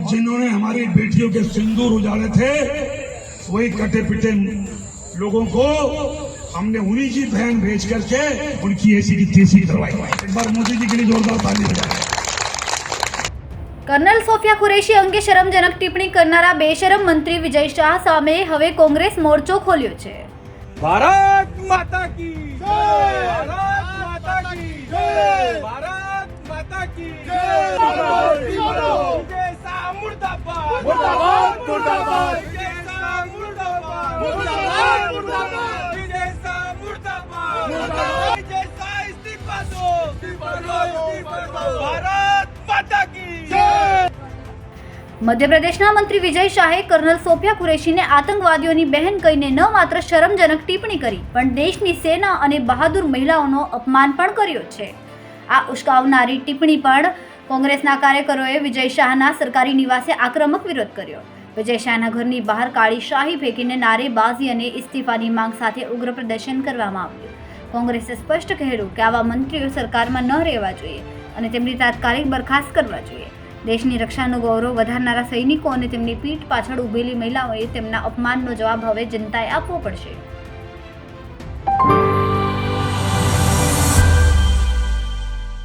जिन्होंने हमारी बेटियों के सिंदूर उजाड़े थे वही कटे पिटे लोगों को हमने उन्हीं की बहन भेज करके उनकी ऐसी की तेजी करवाई एक बार मोदी जी के लिए जोरदार ताली बजाएं કર્નલ સોફિયા કુરેશી અંગે શરમજનક ટિપ્પણી કરનારા બેશરમ મંત્રી વિજય શાહ સામે હવે કોંગ્રેસ મોરચો ખોલ્યો છે ભારત માતા કી જય મધ્યપ્રદેશના મંત્રી વિજય શાહે કર્નલ સોફિયા કુરેશીને આતંકવાદીઓની બહેન કહીને ન માત્ર શરમજનક ટિપ્પણી કરી, પણ દેશની સેના અને બહાદુર મહિલાઓનો અપમાન પણ કર્યો છે. આ ઉશ્કાવનારી ટિપ્પણી પણ કોંગ્રેસના કાર્યકરોએ વિજય શાહના સરકારી નિવાસે આક્રમક વિરોધ કર્યો. વિજય શાહના ઘરની બહાર કાળી શાહી ફેંકીને નારેબાજી અને ઇસ્તીફાની માંગ સાથે ઉગ્ર પ્રદર્શન કરવામાં આવ્યું. કોંગ્રેસે સ્પષ્ટ કહેલું કે આવા મંત્રીઓ સરકારમાં ન રહેવા જોઈએ અને તેમની તાત્કાલિક બરખાસ્ત કરવા જોઈએ. દેશની રક્ષાનું ગૌરવ વધારનારા સૈનિકો અને તેમની પીઠ પાછળ ઊભેલી મહિલાઓએ તેમના અપમાનનો જવાબ હવે જનતાએ આપવો પડશે.